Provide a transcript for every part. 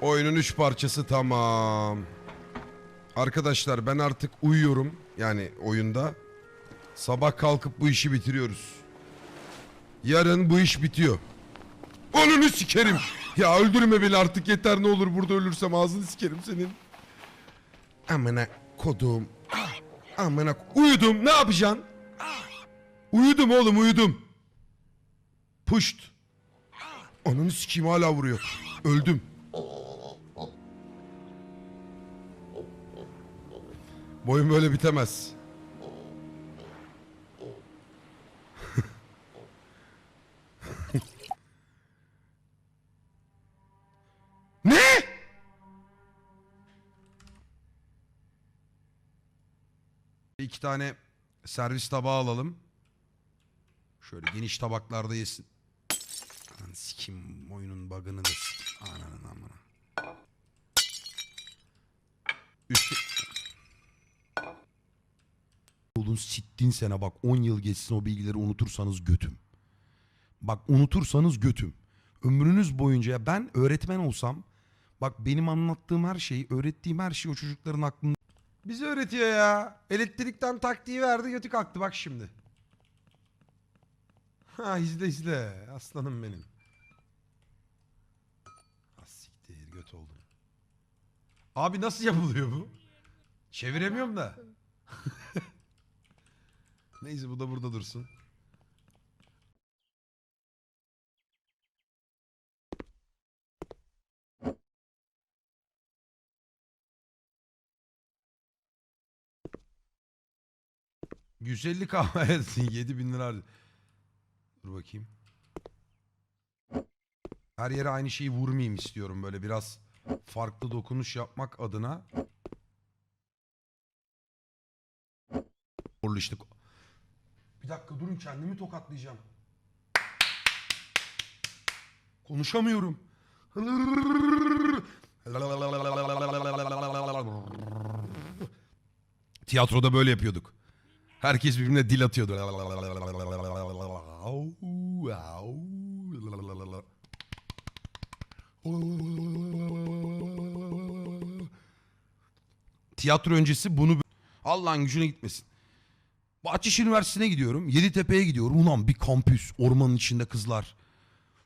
Oyunun üç parçası tamam. Arkadaşlar ben artık uyuyorum. Yani oyunda. Sabah kalkıp bu işi bitiriyoruz. Yarın bu iş bitiyor. Onunu sikerim. Ya öldürme beni artık yeter ne olur burada ölürsem ağzını sikerim senin. Amına kodum. Amına uyudum ne yapacaksın? Uyudum oğlum uyudum. Puşt. Ananı sikeyim hala vuruyor. Öldüm. Boyun böyle bitemez. ne? İki tane servis tabağı alalım. Şöyle geniş tabaklarda yesin. Anan sikim oyunun bug'ını da. Ananın amına. Üstü... Oğlum sittin sene bak 10 yıl geçsin o bilgileri unutursanız götüm. Bak unutursanız götüm. Ömrünüz boyunca ya ben öğretmen olsam bak benim anlattığım her şeyi, öğrettiğim her şey o çocukların aklında. Bizi öğretiyor ya. Elektrikten taktiği verdi götü kalktı bak şimdi. Ha izle izle. Aslanım benim. Ah siktir göt oldum. Abi nasıl yapılıyor bu? Çeviremiyorum da. Neyse bu da burada dursun. ...150 kahve evet 7 bin lira harcadı. Dur bakayım. Her yere aynı şeyi vurmayayım istiyorum böyle biraz farklı dokunuş yapmak adına. Orlu işte. Bir dakika durun kendimi tokatlayacağım. Konuşamıyorum. Tiyatroda böyle yapıyorduk. Herkes birbirine dil atıyordu. Tiyatro öncesi bunu... Allah'ın gücüne gitmesin. Bahçeşehir Üniversitesi'ne gidiyorum. Yeditepe'ye gidiyorum. Ulan bir kampüs. Ormanın içinde kızlar.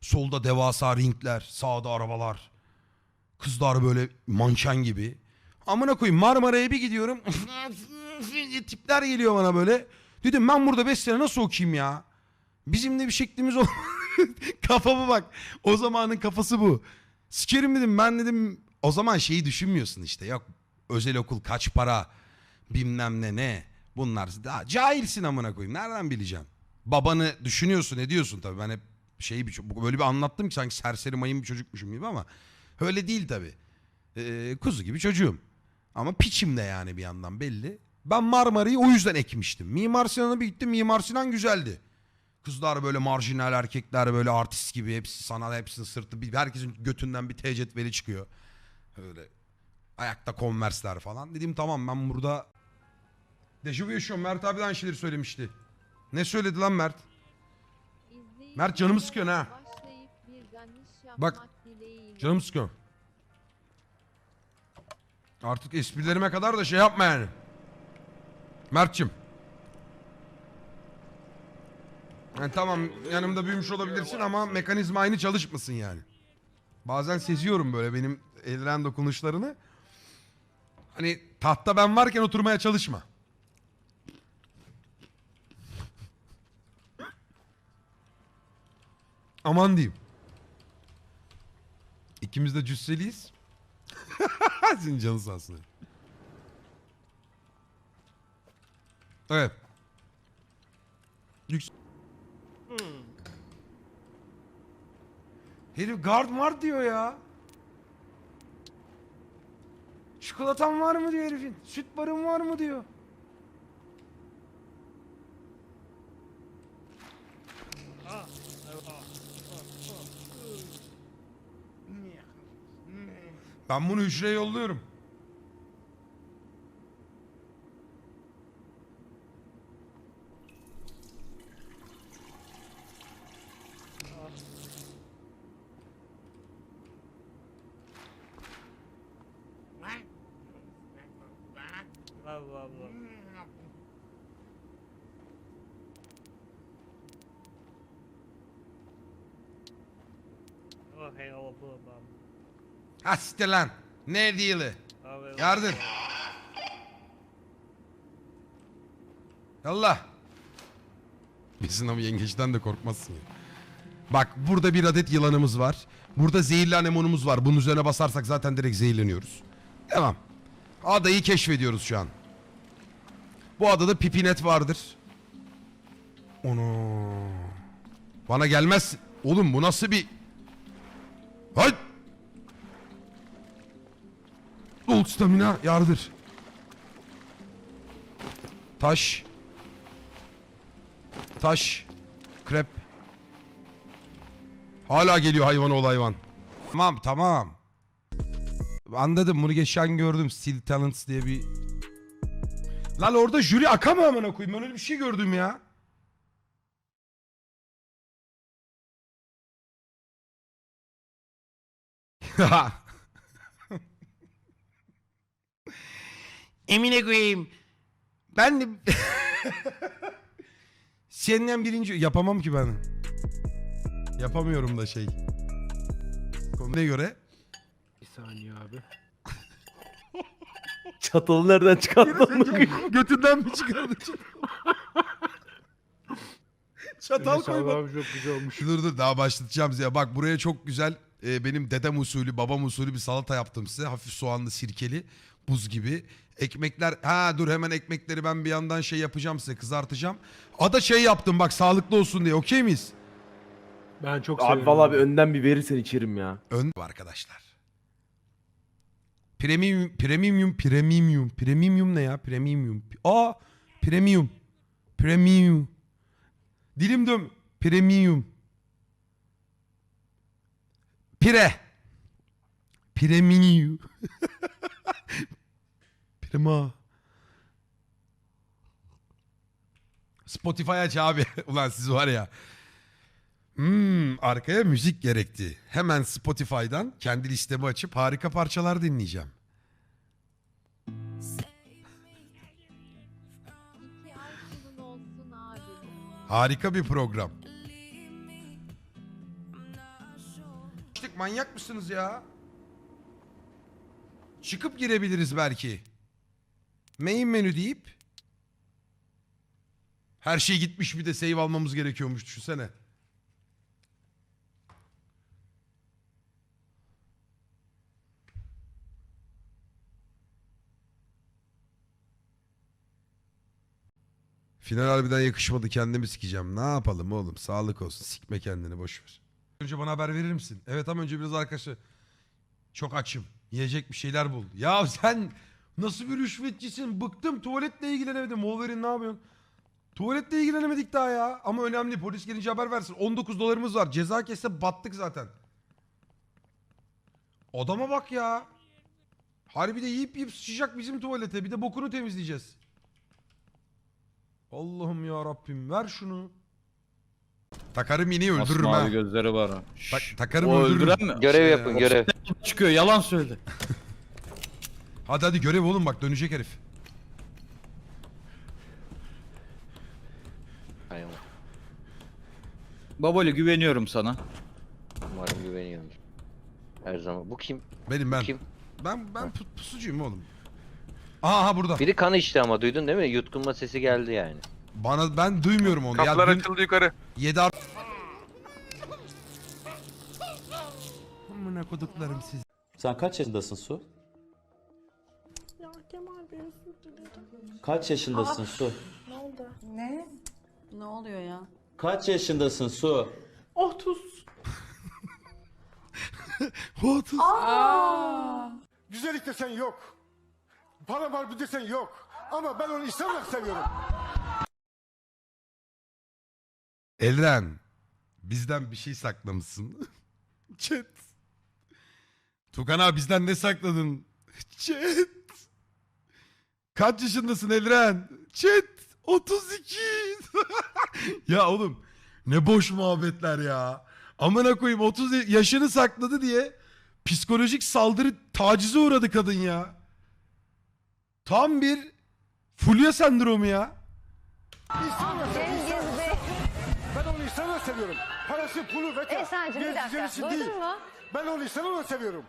Solda devasa ringler. Sağda arabalar. Kızlar böyle manken gibi. Amına koyayım Marmara'ya bir gidiyorum. Tipler geliyor bana böyle. Dedim ben burada 5 sene nasıl okuyayım ya? Bizim de bir şeklimiz ol. Kafama bak. O zamanın kafası bu. Sikerim dedim ben dedim o zaman şeyi düşünmüyorsun işte. Yok özel okul kaç para bilmem ne ne. Bunlar daha cahilsin amına koyayım. Nereden bileceğim? Babanı düşünüyorsun ediyorsun tabii. Ben hep şeyi bir, böyle bir anlattım ki sanki serseri mayın bir çocukmuşum gibi ama öyle değil tabii. Ee, kuzu gibi çocuğum. Ama piçim de yani bir yandan belli. Ben Marmara'yı o yüzden ekmiştim. Mimar Sinan'a bir gittim. Mimar Sinan güzeldi. Kızlar böyle marjinal erkekler böyle artist gibi hepsi sanat hepsinin sırtı bir herkesin götünden bir T cetveli çıkıyor. Öyle ayakta konversler falan. Dedim tamam ben burada dejavu yaşıyorum. Mert abi de aynı şeyleri söylemişti. Ne söyledi lan Mert? Mert canımı sıkıyorsun ha. Bak, Canım sıkıyor. Artık esprilerime kadar da şey yapma yani. Mert'cim. Yani tamam yanımda büyümüş olabilirsin ama mekanizma aynı çalışmasın yani. Bazen seziyorum böyle benim elren dokunuşlarını. Hani tahta ben varken oturmaya çalışma. Aman diyeyim. İkimiz de cüsseliyiz. Senin canın sağ olsun. Evet. Yüks Herif guard var diyor ya. Çikolatan var mı diyor herifin. Süt barın var mı diyor. Ben bunu hücreye yolluyorum. Allah Allah. Oh hey Allah Allah. Ha siktir lan. Ne? Abi Yardım. Yallah. Bizim ama yengeçten de korkmazsın ya. Bak burada bir adet yılanımız var. Burada zehirli anemonumuz var. Bunun üzerine basarsak zaten direkt zehirleniyoruz. Devam. Adayı keşfediyoruz şu an. Bu adada pipinet vardır. Onu. Bana gelmez. Oğlum bu nasıl bir... Hay! Old stamina yardır. Taş. Taş. Krep. Hala geliyor hayvan ol hayvan. Tamam tamam. Anladım bunu geçen gördüm. Steel Talents diye bir... Lan orada jüri aka mı amına koyayım? Ben öyle bir şey gördüm ya. Emine koyayım. Ben de... Senden birinci... Yapamam ki ben. Yapamıyorum da şey. Konuya göre. Bir saniye abi. Çatalı nereden çıkarttın? Götünden mi çıkardı? Çatal koyma. abi çok güzel olmuş. Dur dur daha başlatacağım size. Bak buraya çok güzel e, benim dedem usulü, babam usulü bir salata yaptım size. Hafif soğanlı, sirkeli, buz gibi. Ekmekler, ha dur hemen ekmekleri ben bir yandan şey yapacağım size, kızartacağım. Ada şey yaptım bak sağlıklı olsun diye. Okey miyiz? Ben çok abi vallahi bir önden bir verirsen içerim ya. Ön arkadaşlar. Premium, premium, premium, premium ne ya? Premium. Aa, premium. Premium. Dilim dön. Premium. Pire. Premium. Prima. Spotify aç abi. Ulan siz var ya. Hmm, arkaya müzik gerekti. Hemen Spotify'dan kendi listemi açıp harika parçalar dinleyeceğim. Harika bir program. Manyak mısınız ya? Çıkıp girebiliriz belki. Main menü deyip her şey gitmiş bir de save almamız gerekiyormuş düşünsene. Final harbiden yakışmadı kendimi sikeceğim. Ne yapalım oğlum sağlık olsun sikme kendini boş ver. Önce bana haber verir misin? Evet ama önce biraz arkadaşlar. Çok açım. Yiyecek bir şeyler bul. Ya sen nasıl bir rüşvetçisin? Bıktım tuvaletle ilgilenemedim. Wolverine ne yapıyorsun? Tuvaletle ilgilenemedik daha ya. Ama önemli polis gelince haber versin. 19 dolarımız var. Ceza kesse battık zaten. Adama bak ya. Harbi de yiyip yiyip sıçacak bizim tuvalete. Bir de bokunu temizleyeceğiz. Allah'ım ya Rabbim ver şunu. Takarım yine öldürürüm ha. Gözleri var ha. Şşş. takarım O öldürürüm. öldüren mi? Görev Şey, yapın görev. Çıkıyor yalan söyledi. Hadi hadi görev oğlum bak dönecek herif. Hay Allah, Baboli güveniyorum sana. Umarım güveniyordur. Her zaman. Bu kim? Benim ben. Kim? Ben ben pu- pusucuyum oğlum. Aha, burada. Biri kan içti ama duydun değil mi? Yutkunma sesi geldi yani. Bana ben duymuyorum onu. Kapılar ya, açıldı yukarı. Yedi ar- Amına koduklarım siz. Sen kaç yaşındasın Su? Ya Kemal Bey özür dilerim. Kaç yaşındasın Su? Ne oldu? Ne? Ne oluyor ya? Kaç yaşındasın Su? 30. What? Güzellik desen yok. Para var bir desen yok. Ama ben onu insanla seviyorum. Elren. Bizden bir şey saklamışsın. Chat. Tukan abi bizden ne sakladın? Chat. Kaç yaşındasın Elren? Chat. 32. ya oğlum ne boş muhabbetler ya. Amına koyayım 30 yaşını sakladı diye psikolojik saldırı tacize uğradı kadın ya. Tam bir Fulya sendromu ya. Cengiz Bey. Ben onu insanla seviyorum. Parası, pulu, veta. Esra'cığım bir dakika. Duydun mu? Ben onu insanla seviyorum.